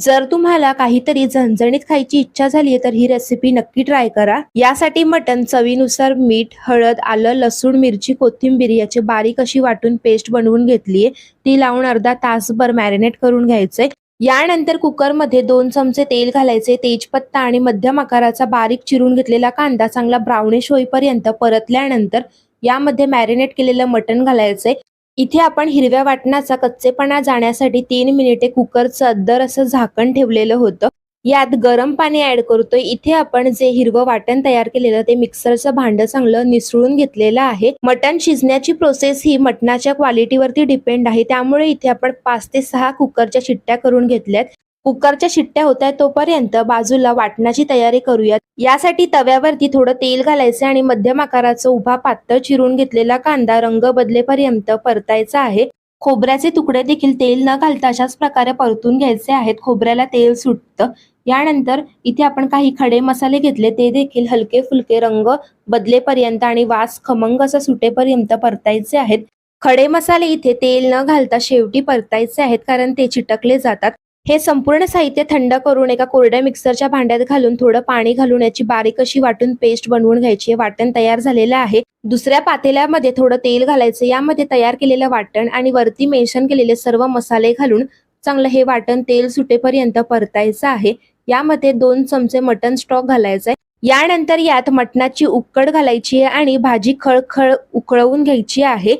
जर तुम्हाला काहीतरी झणझणीत खायची इच्छा झाली तर ही रेसिपी नक्की ट्राय करा. यासाठी मटण चवीनुसार मीठ हळद आलं लसूण मिरची कोथिंबीर याची बारीक अशी वाटून पेस्ट बनवून घेतलीये. ती लावून अर्धा तासभर मॅरिनेट करून घ्यायचंय. यानंतर कुकरमध्ये दोन चमचे तेल घालायचे. तेजपत्ता आणि मध्यम आकाराचा बारीक चिरून घेतलेला कांदा चांगला ब्राउनिश होईपर्यंत परतल्यानंतर यामध्ये मॅरिनेट केलेलं मटण घालायचंय. इथे आपण हिरव्या वाटणाचा कच्चेपणा जाण्यासाठी तीन मिनिटे कुकरचं अद्दर असं झाकण ठेवलेलं होतं. यात गरम पाणी ऍड करतोय. इथे आपण जे हिरवं वाटण तयार केलेलं ते मिक्सरचं भांड चांगलं निसळून घेतलेलं आहे. मटण शिजण्याची प्रोसेस ही मटणाच्या क्वालिटीवरती डिपेंड आहे. त्यामुळे इथे आपण पाच ते सहा कुकरच्या शिट्ट्या करून घेतल्यात. कुकरच्या शिट्ट्या होत आहेत तोपर्यंत बाजूला वाटणाची तयारी करूयात. यासाठी तव्यावरती थोडं तेल घालायचं आणि मध्यम आकाराचा उभा पातळ चिरून घेतलेला कांदा रंग बदलेपर्यंत परतायचा आहे. खोबऱ्याचे तुकडे देखील तेल न घालता अशाच प्रकारे परतून घ्यायचे आहेत. खोबऱ्याला तेल सुटतं. यानंतर इथे आपण काही खडे मसाले घेतले ते देखील हलके फुलके रंग बदलेपर्यंत आणि वास खमंग असा सुटेपर्यंत परतायचे आहेत. खडे मसाले इथे तेल न घालता शेवटी परतायचे आहेत कारण ते चिटकले जातात. हे संपूर्ण साहित्य थंड करून एका कोरड्या मिक्सरच्या भांड्यात घालून थोडं पाणी घालून याची बारीक अशी वाटून पेस्ट बनवून घ्यायची. वाटण तयार झालेलं आहे. दुसऱ्या पातेल्यामध्ये थोडं तेल घालायचं. यामध्ये तयार केलेलं वाटण आणि वरती मेन्शन केलेले सर्व मसाले घालून चांगलं हे वाटण तेल सुटेपर्यंत परतायचं आहे. यामध्ये दोन चमचे मटन स्टॉक घालायचा आहे यानंतर यात मटणाची उकड घालायची आहे आणि भाजी खळखळ उकळवून घ्यायची आहे.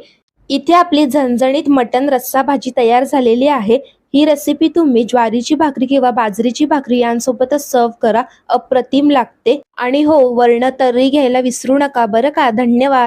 इथे आपली झणझणीत मटन रस्सा भाजी तयार झालेली आहे. ही रेसिपी तुम्ही ज्वारीची भाकरी किंवा बाजरीची भाकरी यांसोबतच सर्व करा अप्रतिम लागते. आणि हो वर्ण तर्री घ्यायला विसरू नका. बरं का? धन्यवाद.